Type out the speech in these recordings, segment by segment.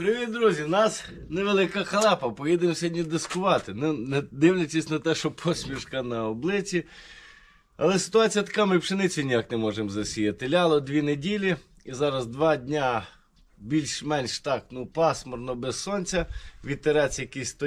Привіт, друзі! У нас невелика халепа. Поїдемо сьогодні дискувати. Не, не дивлячись на те, що посмішка на обличчі. Але ситуація така, ми пшениці ніяк не можемо засіяти. Ляло дві неділі, і зараз два дня більш-менш так, ну, пасмурно без сонця, вітерець якийсь то.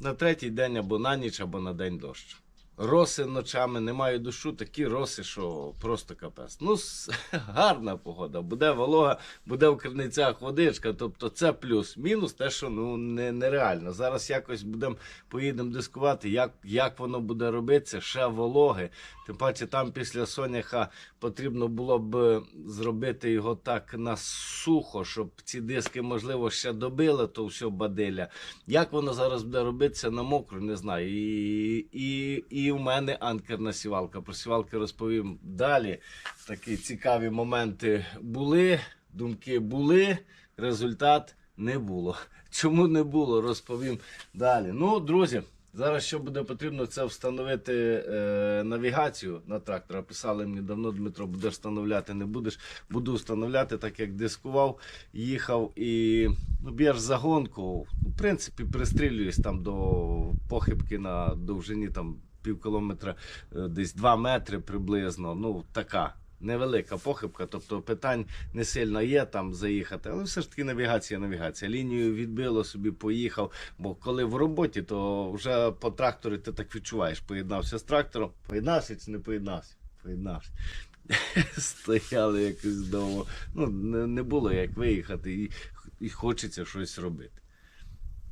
На третій день або на ніч, або на день дощ. Роси ночами, немає дощу, такі роси, що просто капець. Ну, гарна погода, буде волога, буде в криницях водичка, тобто це плюс. Мінус те, що ну не, нереально. Зараз якось будемо поїдемо дискувати, як, як воно буде робитися, ще вологи. Тим паче там після соняха потрібно було б зробити його так на сухо, щоб ці диски, можливо, ще добили, то все бадиля. Як воно зараз буде робитися на мокру, не знаю. І, і, і у мене анкерна сівалка. Про сівалки розповім далі. Такі цікаві моменти були, думки були, результат не було. Чому не було, розповім далі. Ну, друзі. Зараз що буде потрібно, це встановити е, навігацію на трактора. Писали мені давно, Дмитро, будеш встановляти, не будеш. Буду встановляти, так як дискував, їхав і ну, б'єш загонку. В принципі, пристрілююсь там до похибки на довжині там пів кілометра, е, десь 2 метри приблизно. Ну, така. Невелика похибка, тобто питань не сильно є там заїхати, але все ж таки навігація, навігація. Лінію відбило собі, поїхав. Бо коли в роботі, то вже по трактору ти так відчуваєш. Поєднався з трактором. Поєднався чи не поєднався? Поєднався. Стояли якось довго. Ну, не, не було як виїхати, і, і хочеться щось робити.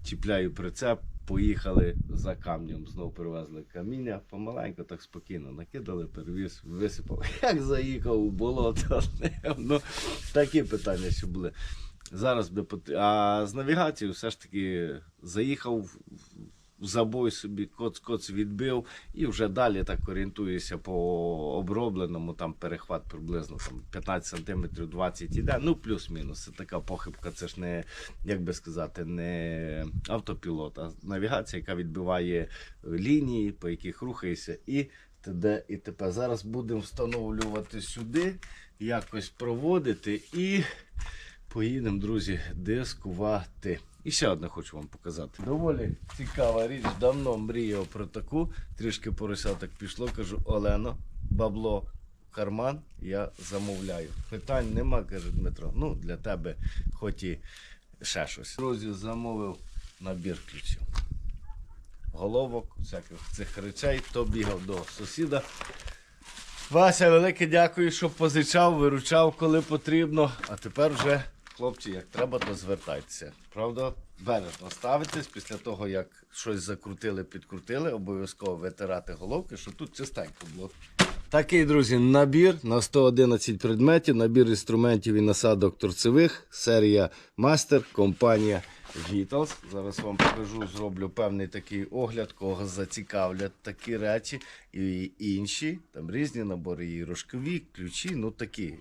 Чіпляю прицеп, поїхали за камнем. Знову привезли каміння, помаленьку, так спокійно накидали, перевіз, висипав. Як заїхав у болото, ну, такі питання що були. Зараз би. А з навігацією все ж таки заїхав забой собі, коц-коц відбив, і вже далі так орієнтуюся по обробленому, там перехват приблизно там, 15 см 20 іде, ну плюс-мінус. Це така похибка, це ж не, як би сказати, не автопілот, а навігація, яка відбиває лінії, по яких рухаєшся, і т.д. і т.п. Зараз будемо встановлювати сюди, якось проводити і поїдемо, друзі, дискувати. І ще одне хочу вам показати. Доволі цікава річ. Давно мріяв про таку. Трішки поросяток пішло. Кажу, Олено, бабло карман, я замовляю. Питань нема, каже Дмитро. Ну, для тебе, хоч і ще щось. Друзі, замовив набір ключів. Головок, всяких цих речей, то бігав до сусіда. Вася, велике дякую, що позичав, виручав, коли потрібно. А тепер вже, хлопці, як треба, то звертайтеся. Правда, бережно ставитесь після того, як щось закрутили, підкрутили, обов'язково витирати головки, щоб тут чистенько було. Такий, друзі, набір на 111 предметів, набір інструментів і насадок торцевих, серія Мастер, компанія Vitals. Зараз вам покажу, зроблю певний такий огляд, кого зацікавлять такі речі і інші. Там різні набори, і рожкові, ключі, ну такі.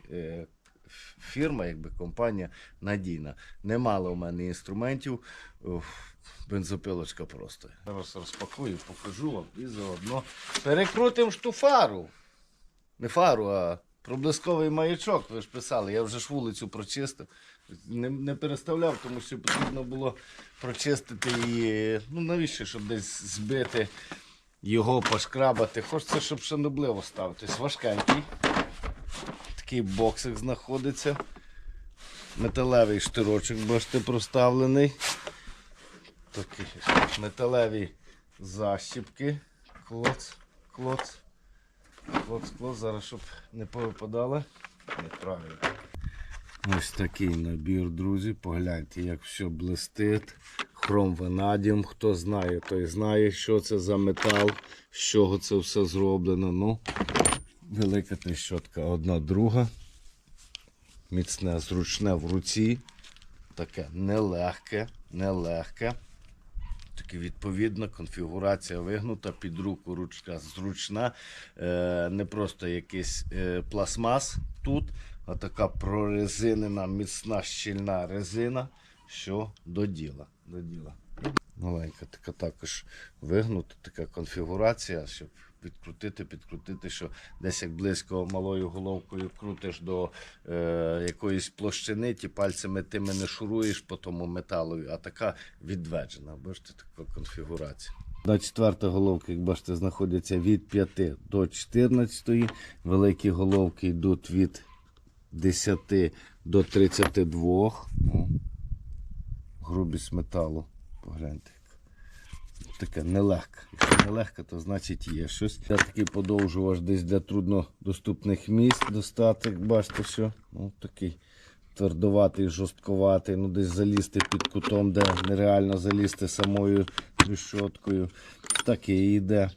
Фірма, якби компанія надійна. Немало у мене інструментів. Бензопилочка просто. Зараз розпакую, покажу вам і заодно перекрутимо штуфару. Не фару, а проблисковий маячок. Ви ж писали, я вже ж вулицю прочистив. Не, не переставляв, тому що потрібно було прочистити її. Ну навіщо, щоб десь збити його, пошкрабати. Хочеться, щоб шанобливо ставитись. Важкенький. Такий боксик знаходиться. Металевий штирочок, бачите, проставлений. Такі металеві защіпки. Клоц, клоц. Клоц, клоц. Зараз, щоб не повипадало. Неправильно. Ось такий набір, друзі. Погляньте, як все блистить. Хром ванадіум. Хто знає, той знає, що це за метал, з чого це все зроблено. Ну, велика тріщотка одна друга. Міцне, зручне в руці. Таке нелегке, нелегке. Таки відповідна конфігурація вигнута, під руку ручка зручна. Е, не просто якийсь е, пластмас тут, а така прорезинена, міцна щільна резина, що до діла. До діла. Маленька така також вигнута, така конфігурація, щоб відкрутити, підкрутити, що десь як близько малою головкою крутиш до е, якоїсь площини, ті пальцями тими не шуруєш по тому металу, а така відведжена. Бачите, така конфігурація. До четверта головка, як бачите, знаходиться від 5 до 14. Великі головки йдуть від 10 до 32. Грубість металу. Погляньте. Таке нелегке. Якщо нелегке, то значить є щось. Я такий подовжувач десь для труднодоступних місць достати. як Бачите, що ну, такий твердуватий, жорстковатий, ну десь залізти під кутом, де нереально залізти самою тріщоткою. Так і йде.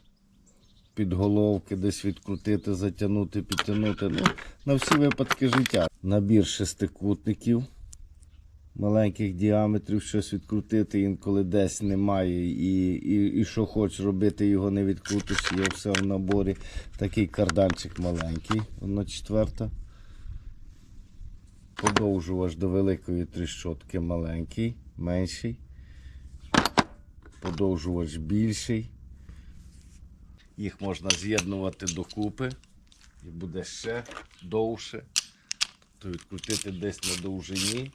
Під головки, десь відкрутити, затягнути, підтягнути. Ну, на всі випадки життя. Набір шестикутників маленьких діаметрів, щось відкрутити, інколи десь немає. І, і, і що хочеш робити, його не відкрутиш, є все в наборі. Такий карданчик маленький, воно четверта. Подовжувач до великої тріщотки маленький, менший. Подовжувач більший. Їх можна з'єднувати докупи і буде ще довше. То відкрутити десь на довжині.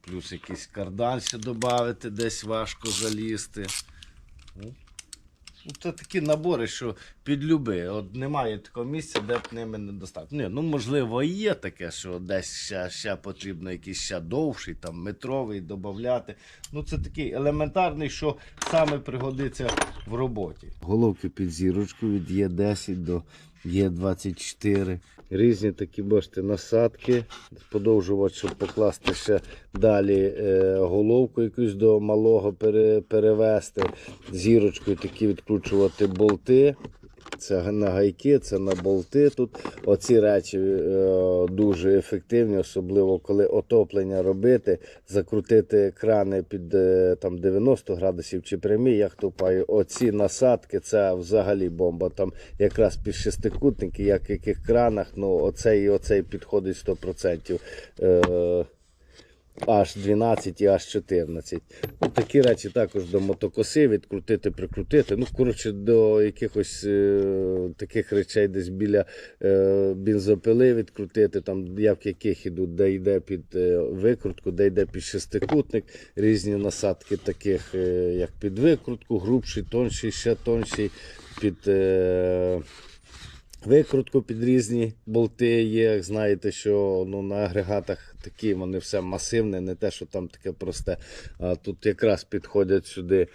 Плюс якийсь кардан додати, десь важко залізти. Ну, це такі набори, що під люби. От немає такого місця, де б ними не достати. Ні, ну можливо, є таке, що десь ще, ще потрібно якийсь ще довший, там метровий додати. Ну це такий елементарний, що саме пригодиться в роботі. Головки під зірочку від Є10 до Є24. Різні такі, бачите, насадки. Подовжувач, щоб покласти ще далі е, головку якусь до малого пере, перевести. Зірочкою такі відкручувати болти. Це на гайки, це на болти. Тут оці речі е, дуже ефективні, особливо коли отоплення робити, закрутити крани під е, там 90 градусів чи прямі, як тупаю. Оці насадки це взагалі бомба. Там якраз під шестикутники, як в яких кранах, ну оцей і оцей підходить 100%. Е, аж 12 і аж 14. Ну, такі речі також до мотокоси відкрутити, прикрутити. Ну, коротше, до якихось е, таких речей десь біля е, бензопили відкрутити, там явки яких ідуть, де йде під е, викрутку, де йде під шестикутник, різні насадки таких, е, як під викрутку, грубший, тонший, ще тонший, під. Е, Викрутку під різні болти є, знаєте, що ну, на агрегатах такі вони все масивне, не те, що там таке просте. А тут якраз підходять сюди.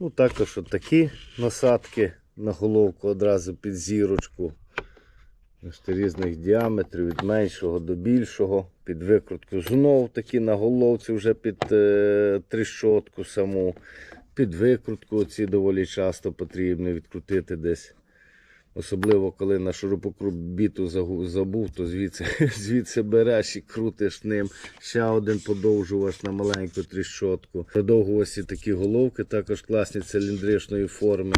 Ну, також такі насадки на головку одразу під зірочку. Різних діаметрів, від меншого до більшого. Під викрутку знов такі на головці вже під е, тріщотку саму. Під викрутку ці доволі часто потрібно відкрутити десь. Особливо, коли на шурупокруп біту забув, то звідси, звідси береш і крутиш ним. Ще один подовжувач на маленьку тріщотку. Продовгувасті такі головки, також класні циліндричної форми.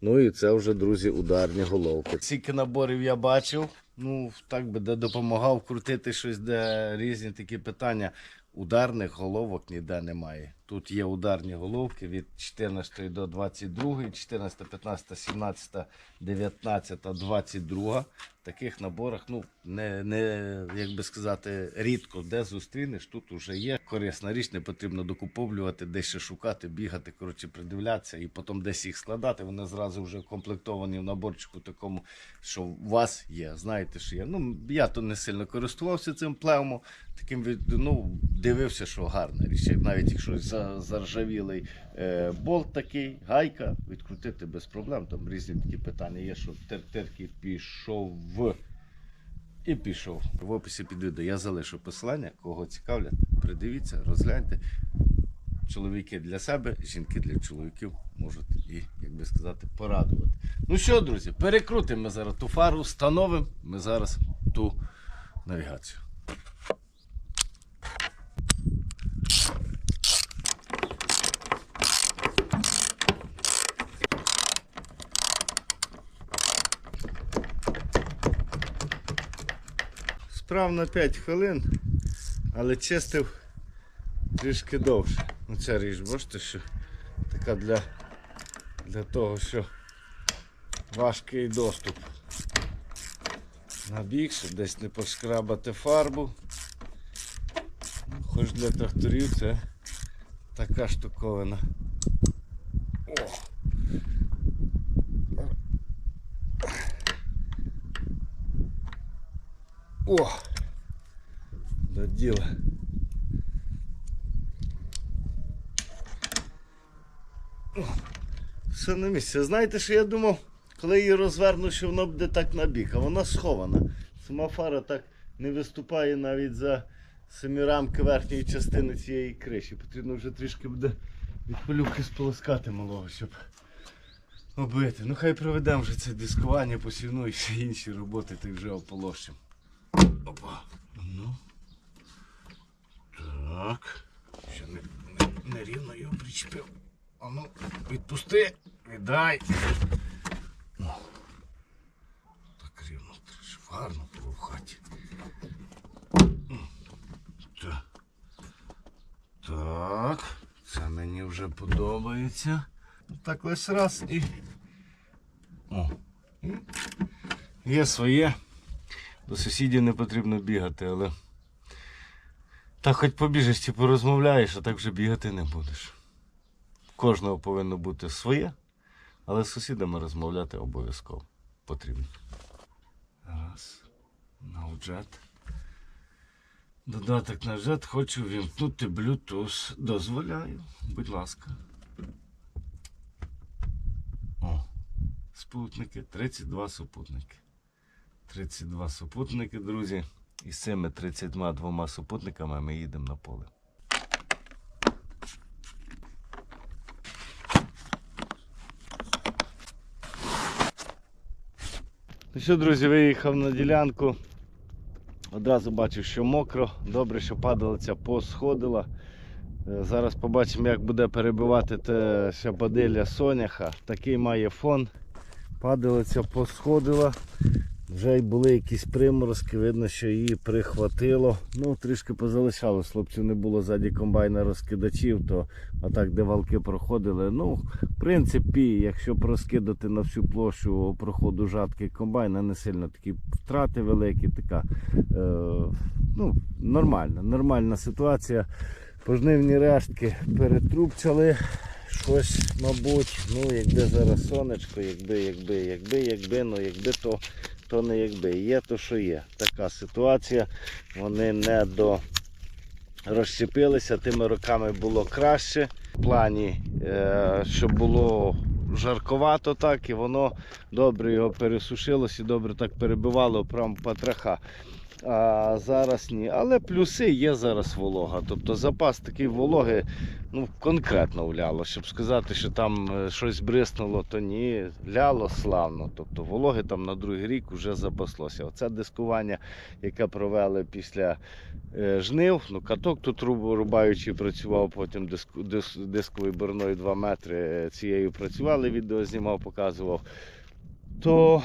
Ну і це вже, друзі, ударні головки. Скільки наборів я бачив, ну так би де допомагав крутити щось, де різні такі питання. Ударних головок ніде немає. Тут є ударні головки від 14 до 22, 14, 15, 17, 19, 22. В таких наборах, ну, не, не, як би сказати, рідко де зустрінеш, тут вже є корисна річ, не потрібно докуповлювати, десь ще шукати, бігати, коротше, придивлятися і потім десь їх складати. Вони зразу вже комплектовані в наборчику такому, що у вас є. Знаєте, що є. Ну, я то не сильно користувався цим плевмом, таким ну, дивився, що гарна річ. Навіть якщо за- заржавілий е, болт такий, гайка, відкрутити без проблем. Там різні такі питання є, що тертирки пішов. І пішов. В описі під відео я залишу посилання, кого цікавлять, придивіться, розгляньте. Чоловіки для себе, жінки для чоловіків можуть і, як би сказати, порадувати. Ну що, друзі, перекрутимо зараз ту фару, встановимо ми зараз ту навігацію. Справ на 5 хвилин, але чистив трішки довше. Ну ця річ, бачите, що така для, для того, що важкий доступ. На бік, щоб десь не пошкрабати фарбу. Ну, Хоч для тракторів це така штуковина. О! О! До діла. Все на місці. Знаєте, що я думав, коли її розверну, що воно буде так на бік, а вона схована. Сама фара так не виступає навіть за самі рамки верхньої частини цієї криші. Потрібно вже трішки буде від полюки сполоскати малого, щоб оббити. Ну хай проведемо вже це дискування, посівну і ще інші роботи, ти вже ополощимо. Опа. Ну. Так. Ще не, не, не його причепив. А ну, відпусти, віддай. О. Так рівно, гарно було в хаті. Так. Так. Це мені вже подобається. Так ось раз і. О. Є своє. До сусідів не потрібно бігати, але. Так хоч побіжиш чи порозмовляєш, а так вже бігати не будеш. Кожного повинно бути своє, але з сусідами розмовляти обов'язково потрібно. Раз. На джет. Додаток на джет хочу вімкнути Bluetooth. Дозволяю. Будь ласка. О, спутники, 32 супутники. 32 супутники, друзі. І з цими 32 супутниками ми їдемо на поле. Ну що, друзі, виїхав на ділянку. Одразу бачив, що мокро. Добре, що падалиця посходила. Е, Зараз побачимо, як буде перебивати те шападилля соняха. Такий має фон. Падалиця посходила. Вже й були якісь приморозки, видно, що її прихватило. Ну, трішки позалишалось, хлопців не було ззаді комбайна розкидачів, то отак, де валки проходили. Ну, в принципі, якщо проскидати на всю площу проходу жатки комбайна, не сильно такі втрати великі, така е, ну, нормальна, нормальна ситуація. Пожнивні рештки перетрубчали. Щось, мабуть, ну якби зараз сонечко, якби, якби, якби, якби, ну якби то то не якби. Є то, що є. Така ситуація. Вони не до розщепилися. Тими роками було краще. В плані, е, щоб було жарковато так, і воно добре його пересушилось і добре так перебивало прям патраха. А зараз ні. Але плюси є зараз волога. Тобто запас такий вологи ну, конкретно вляло. Щоб сказати, що там е, щось бриснуло, то ні, ляло славно. Тобто вологи там на другий рік вже запаслося. Оце дискування, яке провели після е, жнив. Ну, каток тут руб- рубаючи працював, потім диску, дис, дисковою борною 2 метри е, цією працювали, відео знімав, показував. То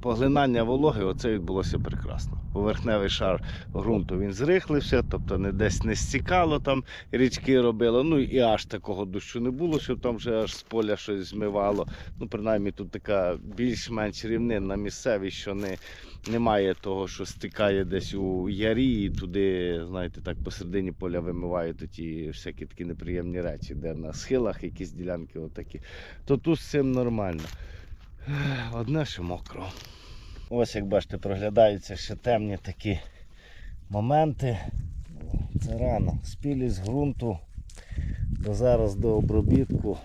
поглинання вологи оце відбулося прекрасно. Поверхневий шар ґрунту він зрихлився, тобто не десь не стікало там, річки робило. Ну і аж такого дощу не було, щоб там вже аж з поля щось змивало. Ну, принаймні тут така більш-менш рівнинна місцевість, що не, немає того, що стикає десь у ярі і туди, знаєте, так посередині поля вимивають ті всякі такі неприємні речі, де на схилах якісь ділянки отакі. То тут з цим нормально. Одне, що мокро. Ось як бачите, проглядаються ще темні такі моменти. Це рано. Спілість ґрунту до зараз до обробітку.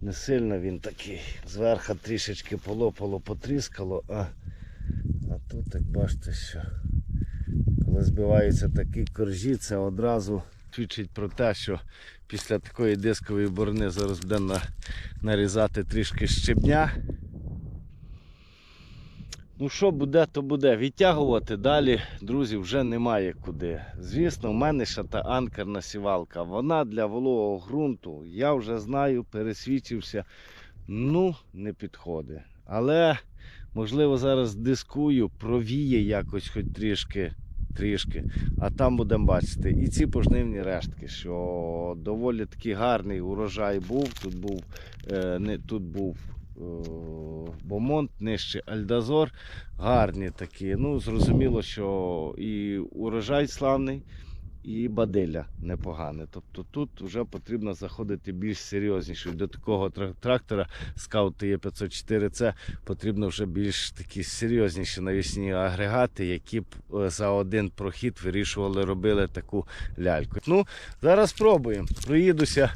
Не сильно він такий. Зверху трішечки полопало, потріскало, а, а тут, як бачите, що коли збиваються такі коржі, це одразу свідчить про те, що після такої дискової борни зараз буде на, нарізати трішки щебня. Ну що буде, то буде. Відтягувати далі, друзі, вже немає куди. Звісно, в мене ще та анкерна сівалка. Вона для вологого ґрунту, я вже знаю, пересвідчився, ну, не підходить. Але, можливо, зараз дискую, провіє якось хоч трішки трішки, а там будемо бачити і ці пожнивні рештки, що доволі такий гарний урожай був. Тут був, е, не, тут був е, Бомонт, нижче Альдазор. Гарні такі. Ну, зрозуміло, що і урожай славний, і бадилля непогане. Тобто тут вже потрібно заходити більш серйозніше. До такого трактора Scout T504C потрібно вже більш такі серйозніші навісні агрегати, які б е, за один прохід вирішували, робили таку ляльку. Ну, зараз спробуємо. Проїдуся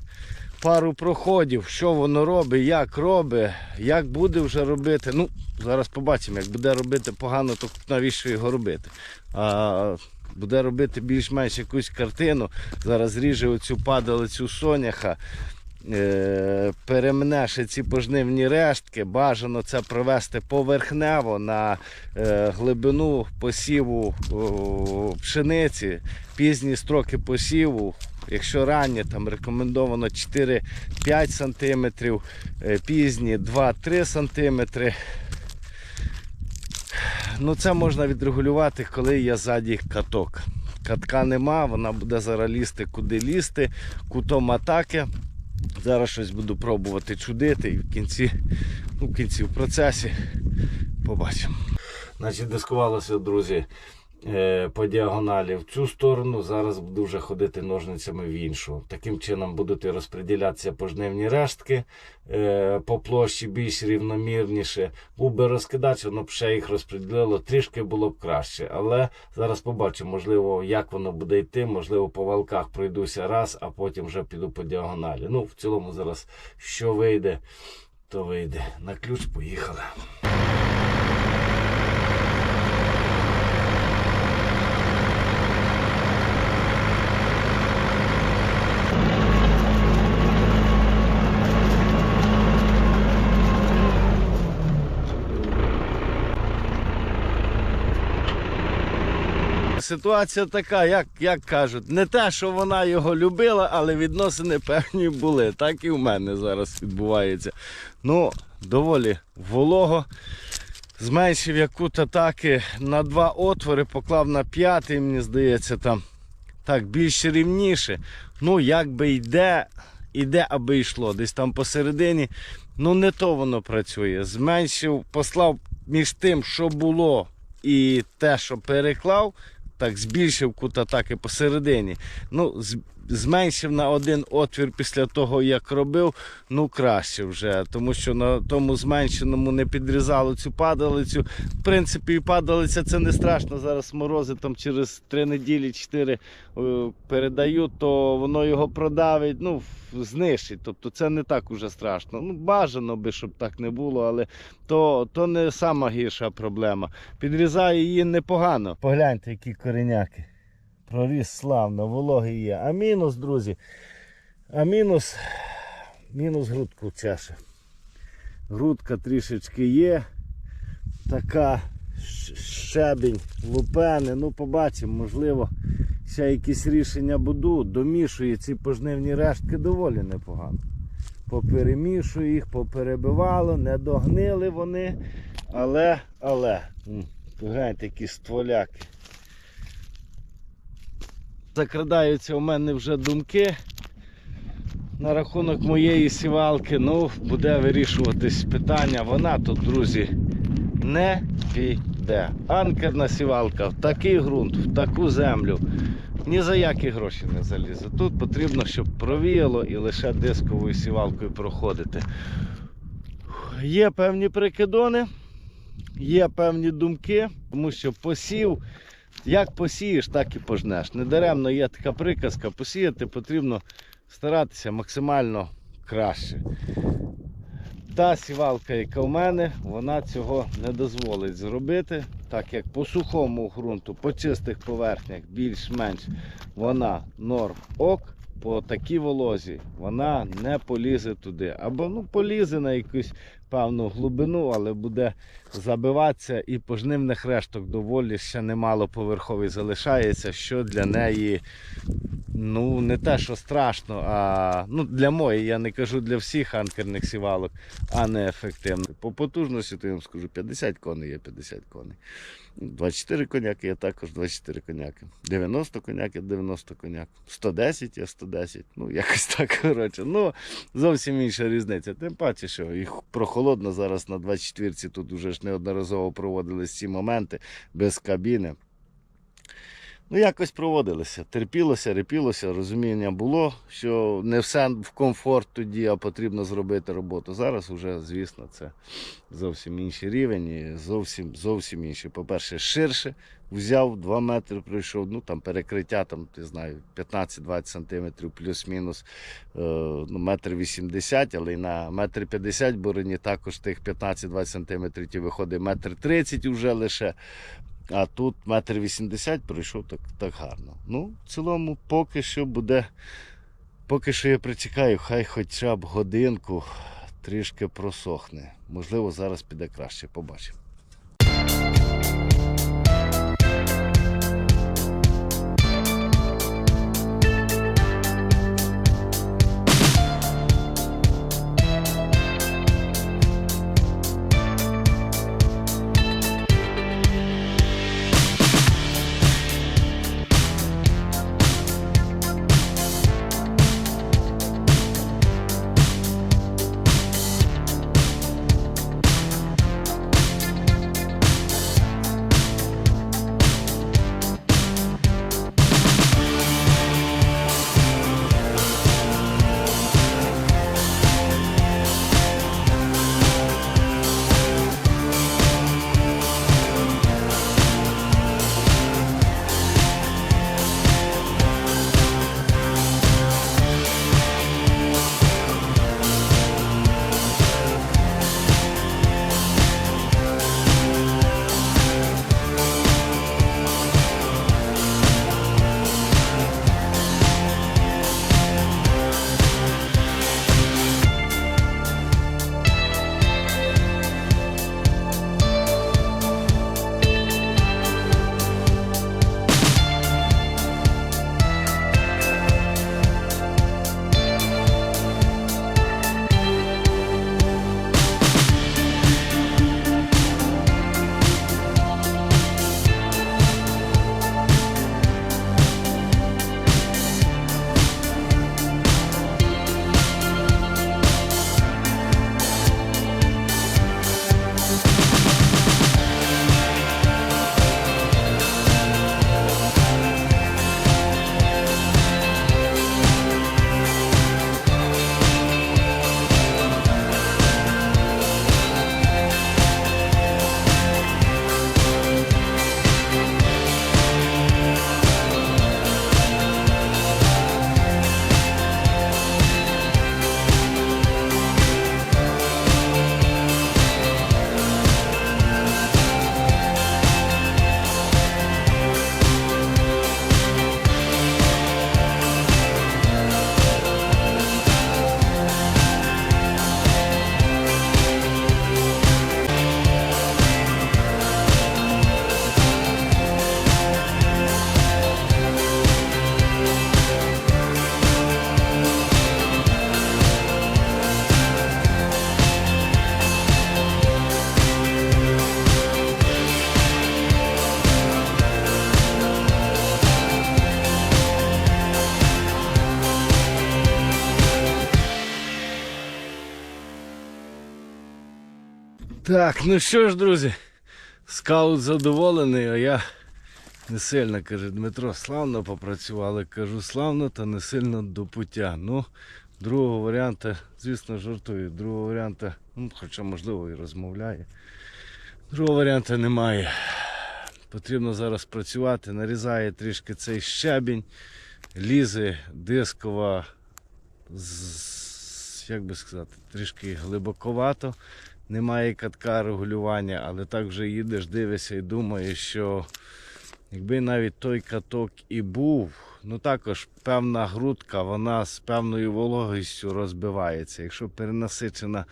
пару проходів, що воно робить, як робить, як буде вже робити. Ну, зараз побачимо, як буде робити погано, то навіщо його робити. А буде робити більш-менш якусь картину. Зараз ріже оцю падалицю соняха. Е, перемне ще ці пожнивні рештки. Бажано це провести поверхнево на е, глибину посіву пшениці, пізні строки посіву. Якщо ранні, там рекомендовано 4-5 см, е, пізні 2-3 см. Ну, це можна відрегулювати, коли є ззаді каток. Катка нема, вона буде зараз лізти куди лізти, кутом атаки. Зараз щось буду пробувати чудити і в кінці, ну, в кінці в процесі побачимо. Значить, дискувалося, друзі, по діагоналі в цю сторону. Зараз буду вже ходити ножницями в іншу. Таким чином будуть розподілятися пожнивні рештки е, по площі більш рівномірніше. Був би розкидач, воно б ще їх розподілило, трішки було б краще. Але зараз побачимо, можливо, як воно буде йти. Можливо, по валках пройдуся раз, а потім вже піду по діагоналі. Ну, в цілому зараз що вийде, то вийде. На ключ поїхали. Ситуація така, як, як кажуть, не те, що вона його любила, але відносини певні були. Так і в мене зараз відбувається. Ну, доволі волого. Зменшив я кут атаки на два отвори, поклав на п'ятий, мені здається, там так більш рівніше. Ну, як би йде, іде, аби йшло. Десь там посередині. Ну, не то воно працює. Зменшив, послав між тим, що було, і те, що переклав, так збільшив кут атаки посередині. Ну, зменшив на один отвір після того, як робив, ну краще вже. Тому що на тому зменшеному не підрізало цю падалицю. В принципі, і падалиця це не страшно. Зараз морози там через 3 неділі, 4 е, передають, то воно його продавить, ну, знищить. Тобто це не так уже страшно. Ну, бажано би, щоб так не було, але то, то не сама гірша проблема. Підрізає її непогано. Погляньте, які кореняки. Проріс славно, вологий є. А мінус, друзі. А мінус. Мінус грудку чеше. Грудка трішечки є. Така щебінь, лупени. Ну, побачимо, можливо, ще якісь рішення буду. Домішую ці пожнивні рештки доволі непогано. Поперемішую їх, поперебивало, не догнили вони. Але, але, погляньте, які стволяки. Закрадаються у мене вже думки на рахунок моєї сівалки. Ну, буде вирішуватись питання. Вона тут, друзі, не піде. Анкерна сівалка в такий ґрунт, в таку землю. Ні за які гроші не залізе. Тут потрібно, щоб провіяло і лише дисковою сівалкою проходити. Є певні прикидони, є певні думки, тому що посів, як посієш, так і пожнеш. Недаремно є така приказка, посіяти потрібно старатися максимально краще. Та сівалка, яка в мене, вона цього не дозволить зробити, так як по сухому ґрунту, по чистих поверхнях більш-менш вона норм ок, по такій волозі вона не полізе туди. Або ну, полізе на якусь певну глибину, але буде забиватися і пожнивних решток доволі ще немало поверховий залишається, що для неї Ну, не те, що страшно, а ну, для моєї, я не кажу для всіх анкерних сівалок, а не ефективно. По потужності, то я вам скажу, 50 коней є 50 коней. 24 коняки є також 24 коняки. 90 коняк є 90 коняк. 110 є 110. Ну, якось так, коротше. Ну, зовсім інша різниця. Тим паче, що їх прохолодно зараз на 24-ці тут уже ж неодноразово проводились ці моменти без кабіни. Ну, якось проводилися. Терпілося, репілося, розуміння було, що не все в комфорт тоді, а потрібно зробити роботу. Зараз вже, звісно, це зовсім інший рівень і зовсім, зовсім інший. По-перше, ширше взяв 2 метри, пройшов, ну там перекриття, там, не знаю, 15-20 сантиметрів плюс-мінус, е, ну, метр 80, але й на метр 50 бороні також тих 15-20 сантиметрів ті виходить метр 30 вже лише. А тут метр вісімдесят пройшов так, так гарно. Ну, в цілому, поки що буде. Поки що я причекаю, хай хоча б годинку трішки просохне. Можливо, зараз піде краще, побачимо. Так, ну що ж, друзі, скаут задоволений, а я не сильно, каже Дмитро, славно попрацювали. Кажу, славно, та не сильно до пуття. Ну, другого варіанта, звісно, жартую. Другого варіанта, ну, хоча можливо і розмовляє. Другого варіанта немає. Потрібно зараз працювати, нарізає трішки цей щебінь, лізе дискова, як би сказати, трішки глибоковато немає катка регулювання, але так вже їдеш, дивишся і думаєш, що якби навіть той каток і був, ну також певна грудка, вона з певною вологістю розбивається. Якщо перенасичена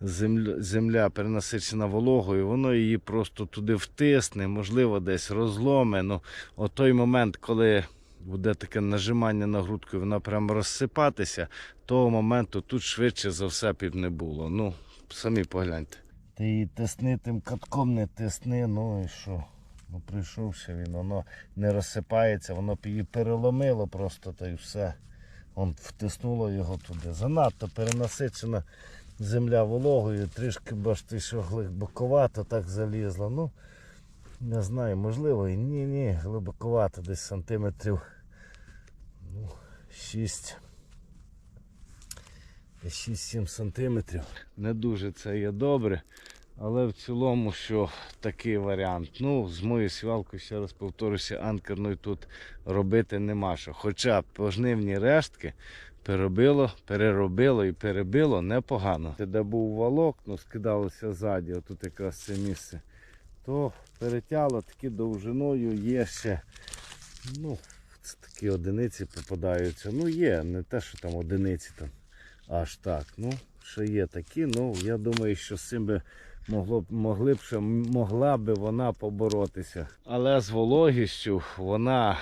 земля, земля перенасичена вологою, воно її просто туди втисне, можливо, десь розломе. Ну, от той момент, коли буде таке нажимання на грудку, вона прямо розсипатися, того моменту тут швидше за все б не було. Ну, самі погляньте. Ти її тисни тим катком, не тисни, ну і що? Ну прийшовся він, воно не розсипається, воно її переломило просто та й все. Он втиснуло його туди. Занадто перенасичена земля вологою, трішки бачите, що глибоковато так залізла. Ну, не знаю, можливо, і ні, ні, глибоковато, десь сантиметрів ну, 6. Десь 6-7 сантиметрів. Не дуже це є добре. Але в цілому, що такий варіант. Ну, з моєю сівалкою, ще раз повторюся, анкерною тут робити нема що. Хоча пожнивні рештки переробило, переробило і перебило непогано. Де був валок, ну скидалося ззаді, отут якраз це місце, то перетяло таки довжиною є ще. Ну, такі одиниці попадаються. Ну є, не те, що там одиниці там аж так. Ну, що є такі, ну я думаю, що з цим би могло б могли б ще могла би вона поборотися. Але з вологістю вона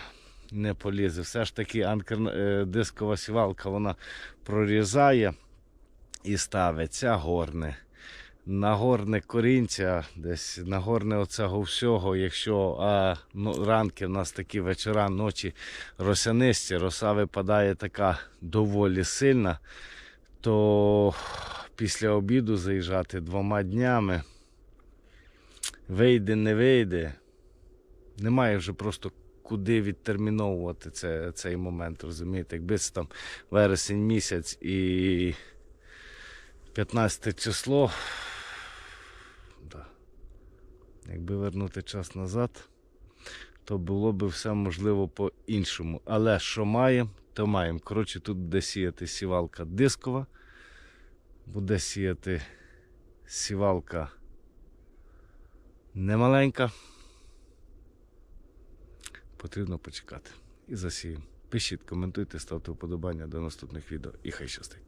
не полізе. Все ж таки анкерна е, дискова сівалка вона прорізає і ставиться горне. На горне корінця, десь на горне оцього всього, якщо а, ну, ранки в нас такі вечора, ночі росянисті, роса випадає така доволі сильна, то після обіду заїжджати двома днями. Вийде, не вийде. Немає вже просто куди відтерміновувати це, цей момент, розумієте? Якби це там вересень місяць і 15 число. Да. Якби вернути час назад, то було б все можливо по-іншому. Але що маємо, то маємо. Коротше, тут буде сіяти сівалка дискова буде сіяти сівалка немаленька. Потрібно почекати. І засіємо. Пишіть, коментуйте, ставте вподобання до наступних відео і хай щастить.